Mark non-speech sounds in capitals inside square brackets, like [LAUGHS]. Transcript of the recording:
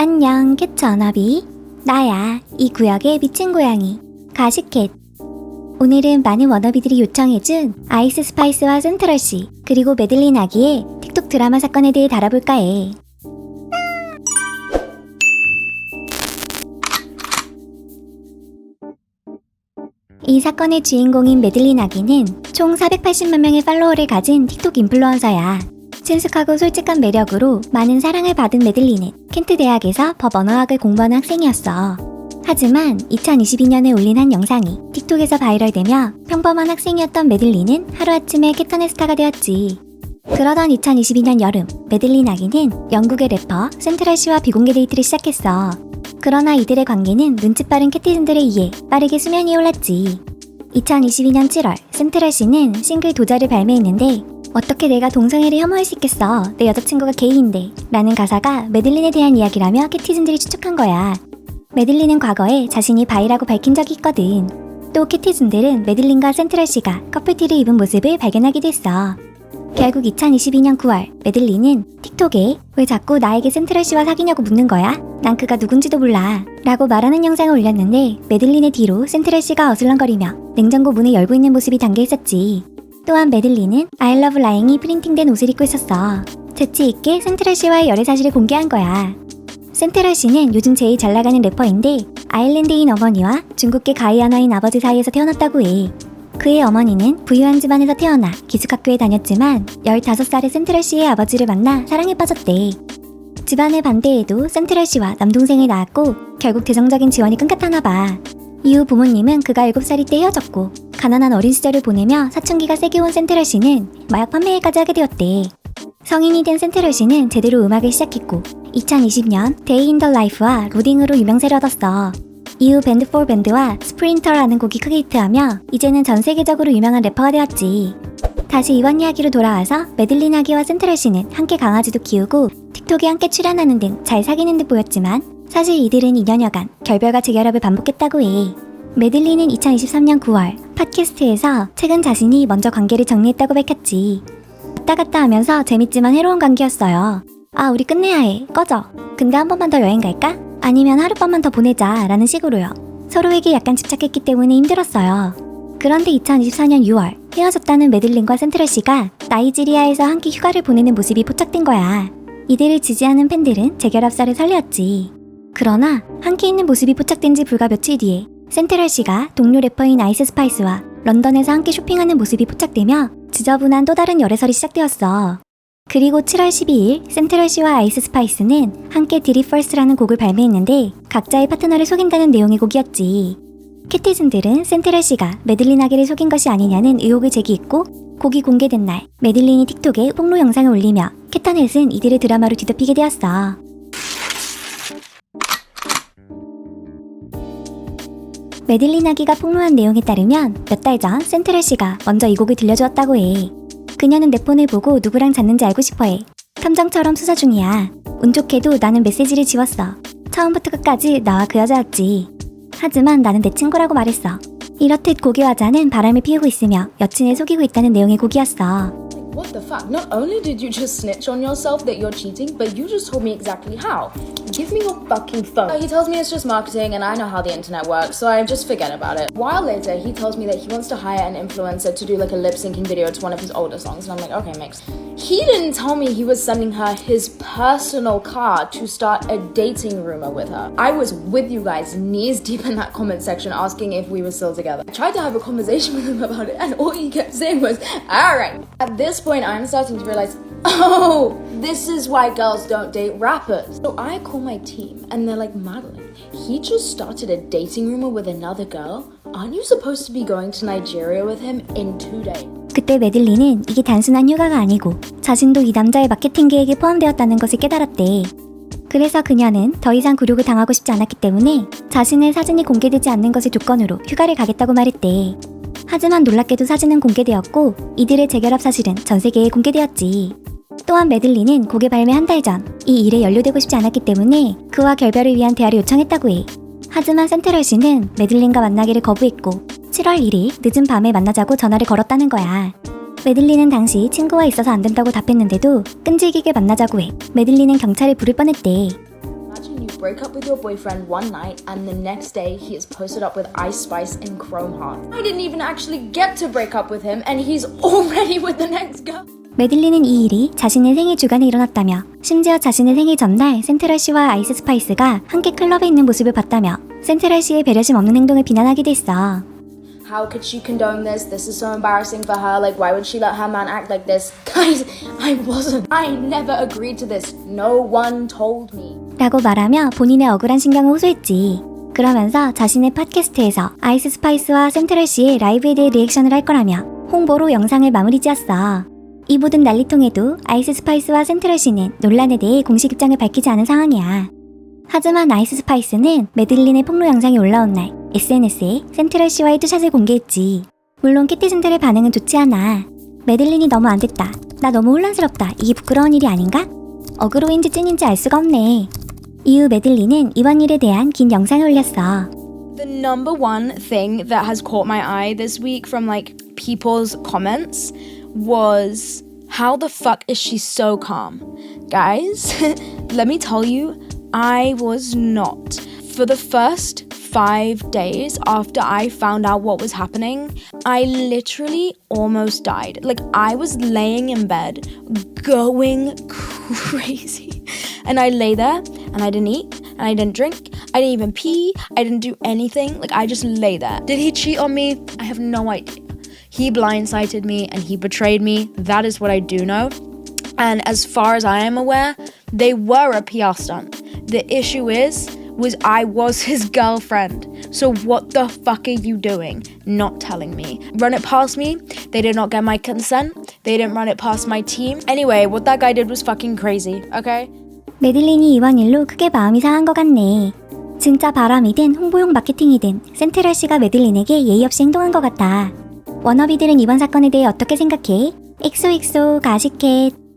안녕, 캣 전업이. 나야, 이 구역의 미친 고양이, 가시캣. 오늘은 많은 워너비들이 요청해준 아이스 스파이스와 센트럴씨, 그리고 메들린 아기의 틱톡 드라마 사건에 대해 다뤄볼까 해. 이 사건의 주인공인 메들린 아기는 총 480만 명의 팔로워를 가진 틱톡 인플루언서야. 친숙하고 솔직한 매력으로 많은 사랑을 받은 메들린은 켄트 대학에서 법 언어학을 공부하는 학생이었어. 하지만 2022년에 올린 한 영상이 틱톡에서 바이럴되며 평범한 학생이었던 메들린은 하루아침에 캐턴의 스타가 되었지. 그러던 2022년 여름, 메들린 아기는 영국의 래퍼 센트럴 씨와 비공개 데이트를 시작했어. 그러나 이들의 관계는 눈치 빠른 캐티즌들에 의해 빠르게 수면 위에 올랐지. 2022년 7월, 센트럴 씨는 싱글 도자를 발매했는데 어떻게 내가 동성애를 혐오할 수 있겠어. 내 여자친구가 게이인데. 라는 가사가 메들린에 대한 이야기라며 캐티즌들이 추측한 거야. 메들린은 과거에 자신이 바이라고 밝힌 적이 있거든. 또 캐티즌들은 메들린과 센트럴 씨가 커플티를 입은 모습을 발견하기도 했어. 결국 2022년 9월, 메들린은 틱톡에 왜 자꾸 나에게 센트럴 씨와 사귀냐고 묻는 거야? 난 그가 누군지도 몰라. 라고 말하는 영상을 올렸는데 메들린의 뒤로 센트럴 씨가 어슬렁거리며 냉장고 문을 열고 있는 모습이 담겨 있었지. 또한 메들린은 I love lying이 프린팅된 옷을 입고 있었어. 재치 있게 센트럴 씨와의 열애 사실을 공개한 거야. 센트럴 씨는 요즘 제일 잘 나가는 래퍼인데 아일랜드인 어머니와 중국계 가이아나인 아버지 사이에서 태어났다고 해. 그의 어머니는 부유한 집안에서 태어나 기숙학교에 다녔지만 15살의 센트럴 씨의 아버지를 만나 사랑에 빠졌대. 집안의 반대에도 센트럴 씨와 남동생을 낳았고 결국 재정적인 지원이 끊겼다나 봐. 이후 부모님은 그가 7살이 때 헤어졌고 가난한 어린 시절을 보내며 사춘기가 세게 온 센트럴 씨는 마약 판매까지 하게 되었대. 성인이 된 센트럴 씨는 제대로 음악을 시작했고 2020년 Day in the Life와 로딩으로 유명세를 얻었어. 이후 밴드 포 밴드와 스프린터라는 곡이 크게 히트하며 이제는 전 세계적으로 유명한 래퍼가 되었지. 다시 이번 이야기로 돌아와서 메들린 아기와 센트럴 씨는 함께 강아지도 키우고 틱톡에 함께 출연하는 등 잘 사귀는 듯 보였지만 사실 이들은 2년여간 결별과 재결합을 반복했다고 해. 메들린은 2023년 9월 팟캐스트에서 최근 자신이 먼저 관계를 정리했다고 밝혔지. 왔다 갔다 하면서 재밌지만 해로운 관계였어요. 아, 우리 끝내야 해. 꺼져. 근데 한 번만 더 여행 갈까? 아니면 하룻밤만 더 보내자. 라는 식으로요. 서로에게 약간 집착했기 때문에 힘들었어요. 그런데 2024년 6월 헤어졌다는 메들린과 센트럴 씨가 나이지리아에서 함께 휴가를 보내는 모습이 포착된 거야. 이들을 지지하는 팬들은 재결합설을 설레었지. 그러나 함께 있는 모습이 포착된 지 불과 며칠 뒤에 센트럴 씨가 동료 래퍼인 아이스 스파이스와 런던에서 함께 쇼핑하는 모습이 포착되며 지저분한 또 다른 열애설이 시작되었어. 그리고 7월 12일 센트럴 씨와 아이스 스파이스는 함께 디리 퍼스트라는 곡을 발매했는데 각자의 파트너를 속인다는 내용의 곡이었지. 캐티즌들은 센트럴 씨가 메들린 아기를 속인 것이 아니냐는 의혹을 제기했고 곡이 공개된 날 메들린이 틱톡에 폭로 영상을 올리며 캐터넷은 이들의 드라마로 뒤덮이게 되었어. 메들린 아기가 폭로한 내용에 따르면 몇 달 전 센트럴 씨가 먼저 이 곡을 들려주었다고 해. 그녀는 내 폰을 보고 누구랑 잤는지 알고 싶어 해. 탐정처럼 수사 중이야. 운 좋게도 나는 메시지를 지웠어. 처음부터 끝까지 나와 그 여자였지. 하지만 나는 내 친구라고 말했어. 이렇듯 고개 화자는 바람을 피우고 있으며 여친을 속이고 있다는 내용의 곡이었어. What the fuck? Not only did you just snitch on yourself that you're cheating, but you just told me exactly how. Give me your fucking phone. He tells me it's just marketing and I know how the internet works, so I just forget about it. A while later, he tells me that he wants to hire an influencer to do like a lip syncing video to one of his older songs, and I'm like, okay, mix. He didn't tell me he was sending her his personal car to start a dating rumor with her. I was with you guys, knees deep in that comment section, asking if we were still together. I tried to have a conversation [LAUGHS] with him about it, and all he kept saying was, alright. At this point, I'm starting to realize, oh, this is why girls don't date rappers. So I call my team, and they're like, Madeline, he just started a dating rumor with another girl. Aren't you supposed to be going to Nigeria with him in two days? 그때 메들린은 이게 단순한 휴가가 아니고 자신도 이 남자의 마케팅 계획에 포함되었다는 것을 깨달았대. 그래서 그녀는 더 이상 굴욕을 당하고 싶지 않았기 때문에 자신의 사진이 공개되지 않는 것을 조건으로 휴가를 가겠다고 말했대. 하지만 놀랍게도 사진은 공개되었고 이들의 재결합 사실은 전 세계에 공개되었지. 또한 메들린은 곡의 발매 한 달 전 이 일에 연루되고 싶지 않았기 때문에 그와 결별을 위한 대화를 요청했다고 해. 하지만 센트럴 씨는 메들린과 만나기를 거부했고 7월 1일 늦은 밤에 만나자고 전화를 걸었다는 거야. 메들린은 당시 친구와 있어서 안 된다고 답했는데도 끈질기게 만나자고 해. 메들린은 경찰을 부를 뻔했대. Imagine you break up with your boyfriend one night and the next day he is posted up with Ice Spice and Chrome Heart. I didn't even actually get to break up with him and he's already with the next girl. 메들린은 이 일이 자신의 생일 주간에 일어났다며 심지어 자신의 생일 전날 센트럴 씨와 아이스 스파이스가 함께 클럽에 있는 모습을 봤다며 센트럴 씨의 배려심 없는 행동을 비난하기도 했어. How could she condone this? This is so embarrassing for her. Like, why would she let her man act like this? Guys, I wasn't. I never agreed to this. No one told me. 라고 말하며 본인의 억울한 신경을 호소했지. 그러면서 자신의 팟캐스트에서 아이스 스파이스와 센트럴 씨의 라이브에 대해 리액션을 할 거라며 홍보로 영상을 마무리 지었어. 이 모든 난리통에도 아이스 스파이스와 센트럴 씨는 논란에 대해 공식 입장을 밝히지 않은 상황이야. 하지만 아이스 스파이스는 메들린의 폭로 영상이 올라온 날 SNS에 센트럴 씨와의 투샷을 공개했지. 물론 키티즌들의 반응은 좋지 않아. 메들린이 너무 안 됐다. 나 너무 혼란스럽다. 이게 부끄러운 일이 아닌가? 어그로인지 찐인지 알 수가 없네. 이후 메들린은 이번 일에 대한 긴 영상을 올렸어. The number one thing that has caught my eye this week from like people's comments was how the fuck is she so calm? Guys, [LAUGHS] let me tell you, I was not. For the first five days after I found out what was happening, I literally almost died. Like, I was laying in bed going [LAUGHS] crazy. And I lay there and I didn't eat and I didn't drink. I didn't even pee. I didn't do anything. Like, I just lay there. Did he cheat on me? I have no idea. He blindsided me and he betrayed me. That is what I do know. And as far as I am aware, they were a PR stunt. The issue is, was I was his girlfriend. So what the fuck are you doing? Not telling me. Run it past me. They did not get my consent. They didn't run it past my team. Anyway, what that guy did was fucking crazy, okay? 메들린이 이번 일로 크게 마음이 상한 것 같네. 진짜 바람이든 홍보용 마케팅이든 센트럴 씨가 메들린에게 예의 없이 행동한 것 같다. 워너비들은 이번 사건에 대해 어떻게 생각해? 엑소엑소 가시켓